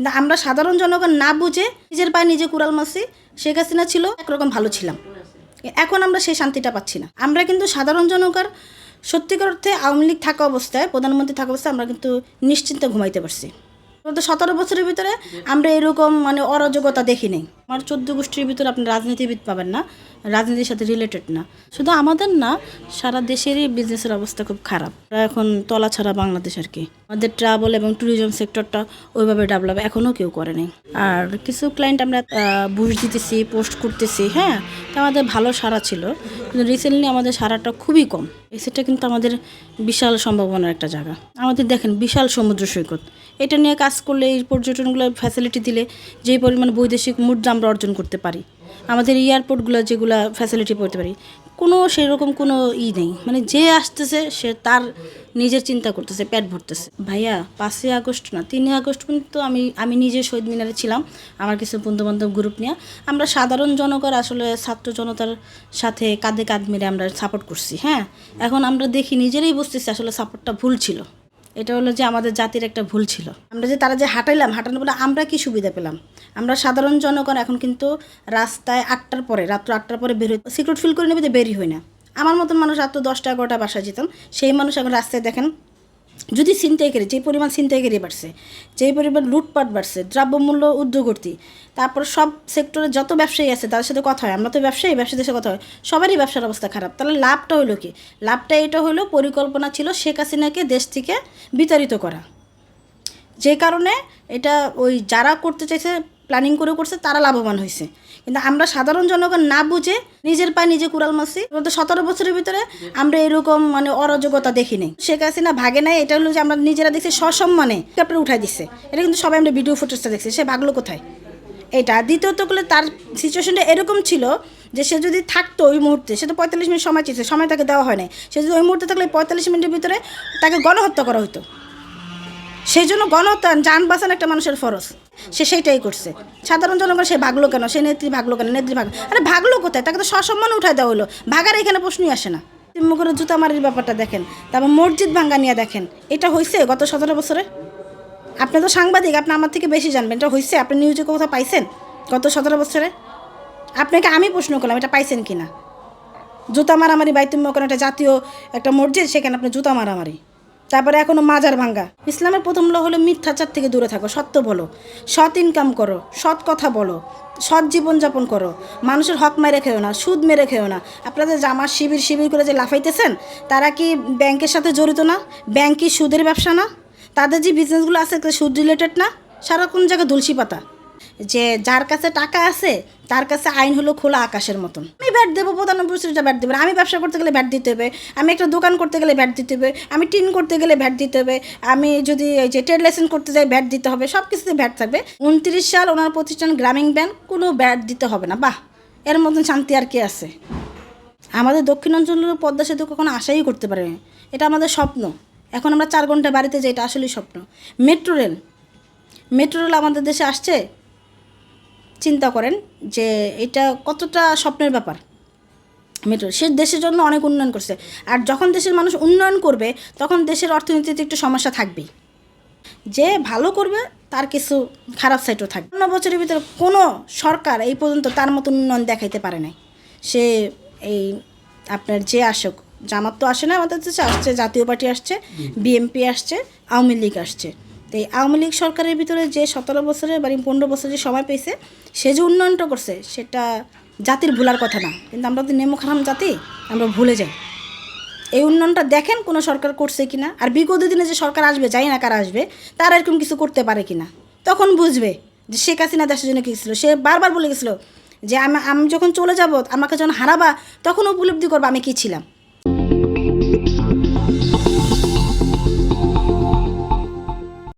কিন্তু আমরা সাধারণ জনগণ না বুঝে নিজের পায়ে নিজে কুড়াল মাসি শেখ হাসিনা ছিল, একরকম ভালো ছিলাম। এখন আমরা সেই শান্তিটা পাচ্ছি না। আমরা কিন্তু সাধারণ জনগণ, সত্যিকার অর্থে আওয়ামী লীগ থাকা অবস্থায়, প্রধানমন্ত্রী থাকা অবস্থায় আমরা কিন্তু নিশ্চিন্তে ঘুমাইতে পারছি। সতেরো বছরের ভিতরে আমরা এরকম মানে অরাজকতা দেখি নেই। আমার চোদ্দ গোষ্ঠীর ভিতরে আপনি রাজনীতিবিদ পাবেন না, রাজনীতির সাথে রিলেটেড না। শুধু আমাদের না, সারা দেশেরই বিজনেসের অবস্থা খুব খারাপ। এখন তলা ছাড়া বাংলাদেশ আর কি। আমাদের ট্রাভেল এবং ট্যুরিজম সেক্টরটা ওইভাবে ডেভেলপ এখনও কেউ করেনি আর কিছু ক্লায়েন্ট আমরা বুঝ দিতেছি পোস্ট করতেছি হ্যাঁ? তা আমাদের ভালো সারা ছিল। কিন্তু রিসেন্টলি আমাদের সারাটা খুবই কম। সেটা কিন্তু আমাদের বিশাল সম্ভাবনার একটা জায়গা। আমাদের দেখেন, বিশাল সমুদ্র সৈকত। এটা নিয়ে কাজ করলে এই পর্যটনগুলো ফ্যাসিলিটি দিলে যেই পরিমাণ বৈদেশিক মুদ্রা আমরা অর্জন করতে পারি। আমাদের এয়ারপোর্টগুলো যেগুলো ফ্যাসিলিটি পড়তে পারি, কোনো সেরকম কোনো ই নেই। মানে যে আসতেছে, সে তার নিজের চিন্তা করতেছে, পেট ভরতেছে। ভাইয়া, পাঁচই আগস্ট না, তিনই আগস্ট পর্যন্ত আমি আমি নিজে শহীদ মিনারে ছিলাম, আমার কিছু বন্ধুবান্ধব গ্রুপ নিয়ে। আমরা সাধারণ জনগণ আসলে ছাত্র জনতার সাথে কাঁধে কাঁধ মেরে আমরা সাপোর্ট করছি হ্যাঁ? এখন আমরা দেখি, নিজেরাই বুঝতেছি আসলে সাপোর্টটা ভুল ছিল। এটা হলো যে আমাদের জাতির একটা ভুল ছিল। আমরা যে তারা যে হাঁটাইলাম হাঁটানো বলে আমরা কি সুবিধা পেলাম? আমরা সাধারণ জনগণ এখন কিন্তু রাস্তায় আটটার পরে, রাত্র আটটার পরে বের হই সিক্রেট ফিল করে নেবে যে বেরি হই না। আমার মতন মানুষ রাত্র দশটা এগারোটা বাসায় যেতাম, সেই মানুষ এখন রাস্তায় দেখেন যদি ছিনতাইকারী, যে পরিমাণ ছিনতাইকারী বাড়ছে যেই পরিমাণ লুটপাট বাড়ছে, দ্রব্যমূল্য ঊর্ধ্বগতি, তারপর সব সেক্টরে যত ব্যবসায়ী আছে, তাদের সাথে কথা হয়। আমরা তো ব্যবসায়ী, ব্যবসায়ীদের সাথে কথা হয়। সবারই ব্যবসার অবস্থা খারাপ। তাহলে লাভটা হলো কি? লাভটা এটা হলো, পরিকল্পনা ছিল শেখ হাসিনাকে দেশ থেকে বিতাড়িত করা। যে কারণে এটা ওই যারা করতে চাইছে প্ল্যানিং করে করছে, তারা লাভবান হয়েছে কিন্তু আমরা সাধারণ জনগণ না বুঝে নিজের পায়ে নিজে কুড়াল মারছি। গত সতেরো বছরের ভিতরে আমরা এরকম মানে অরাজকতা দেখি নেই। শেখ হাসিনা ভাগে নাই, এটা হলো যে আমরা নিজেরা দেখছি সসম্মানে তারপরে উঠাই দিচ্ছে এটা কিন্তু সবাই আমরা ভিডিও ফুটেজটা দেখছি, সে ভাগলো কোথায়? এটা। দ্বিতীয়ত করলে তার সিচুয়েশনটা এরকম ছিল যে সে যদি থাকতো ওই মুহূর্তে, সে তো পঁয়তাল্লিশ মিনিট সময় চেয়েছে, সময় তাকে দেওয়া হয় নাই। সে যদি ওই মুহূর্তে থাকলে পঁয়তাল্লিশ মিনিটের ভিতরে তাকে গণহত্যা করা হতো সেই জন্য গণতান যান বাঁচানো একটা মানুষের ফরজ। সে সেইটাই করছে। সাধারণ জনগণ সে ভাগলো কেন? সে নেত্রী ভাগলো কেন? নেত্রী ভাগ আরে ভাগলো কোথায়? তাকে তো সসম্মান উঠাই দেওয়া হলো। ভাগার এখানে প্রশ্নই আসে না। মুখের জুতা মারির ব্যাপারটা দেখেন। তারপর মসজিদ ভাঙ্গা নিয়ে দেখেন। এটা হয়েছে গত সতেরো বছরে? আপনি তো সাংবাদিক, আপনি আমার থেকে বেশি জানবেন। এটা হয়েছে আপনি নিউজে কোথাও পাইছেন গত সতেরো বছরে? আপনাকে আমি প্রশ্ন করলাম, এটা পাইছেন কি না জুতা মারামারি বাইতুম ওখানে একটা জাতীয় একটা মসজিদ, সেখানে আপনি জুতা মারামারি। তারপরে এখনও মাজার ভাঙ্গা। ইসলামের প্রথম ল হলো মিথ্যাচার থেকে দূরে থাকো, সত্য বলো। সৎ ইনকাম করো, সৎ কথা বলো, সৎ জীবনযাপন করো। মানুষের হক মেরে খেও না, সুদ মেরে খেও না। আপনাদের জামার শিবির শিবির করে যে লাফাইতেছেন, তারা কি ব্যাংকের সাথে জড়িত না? ব্যাংক সুদের ব্যবসা না? তাদের যে বিজনেসগুলো আছে সুদ রিলেটেড না? সারাক্ষণ জায়গায় তুলসী পাতা? যে যার কাছে টাকা আছে, তার কাছে আইন হলো খোলা আকাশের মতন। আমি ব্যাট দেবো প্রধান প্রধানমন্ত্রীটা ব্যাট দেবে। আমি ব্যবসা করতে গেলে ব্যাট দিতে হবে। আমি একটা দোকান করতে গেলে ব্যাট দিতে হবে। আমি টিন করতে গেলে ভ্যাট দিতে হবে। আমি যদি এই যে ট্রেড লাইসেন্স করতে যাই ভ্যাট দিতে হবে। সব কিছুতে ভ্যাট থাকবে। উনত্রিশ সাল ওনার প্রতিষ্ঠান গ্রামীণ ব্যাংক, কোনো ব্যাট দিতে হবে না। বাহ! এর মতন শান্তি আর কি আছে? আমাদের দক্ষিণাঞ্চলের পদ্মা সেতু কখনো আশাই করতে পারে এটা আমাদের স্বপ্ন। এখন আমরা চার ঘণ্টা বাড়িতে যাই, এটা আসলেই স্বপ্ন। Metro rail. মেট্রো রেল আমাদের দেশে আসছে। চিন্তা করেন যে এটা কতটা স্বপ্নের ব্যাপার। মেট্রো সে দেশের জন্য অনেক উন্নয়ন করছে। আর যখন দেশের মানুষ উন্নয়ন করবে তখন দেশের অর্থনীতিতে একটু সমস্যা থাকবেই। যে ভালো করবে তার কিছু খারাপ সাইডও থাকবে। অন্য বছরের ভিতরে কোনো সরকার এই পর্যন্ত তার মতো উন্নয়ন দেখাইতে পারে নাই। সে এই আপনার যে আসুক জামাত তো আসে না আমাদের দেশে আসছে জাতীয় পার্টি আসছে বিএমপি আসছে আওয়ামী লীগ আসছে। তো এই আওয়ামী লীগ সরকারের ভিতরে যে সতেরো বছরের বা পনেরো বছরের যে সময় পেয়েছে, সে যে উন্নয়নটা করছে, সেটা জাতির ভুলার কথা না। কিন্তু আমরা তো নেমো খারাম জাতি, আমরা ভুলে যাই। এই উন্নয়নটা দেখেন কোনো সরকার করছে কি না আর বিগত দিনে যে সরকার আসবে যাই না কারা আসবে, তারা এরকম কিছু করতে পারে কি না তখন বুঝবে যে শেখ হাসিনা দেশের জন্য কী ছিল। সে বারবার বলে গেছিল যে, আমি আমি যখন চলে যাব, আমাকে যখন হারাবা, তখন উপলব্ধি করব আমি কী ছিলাম।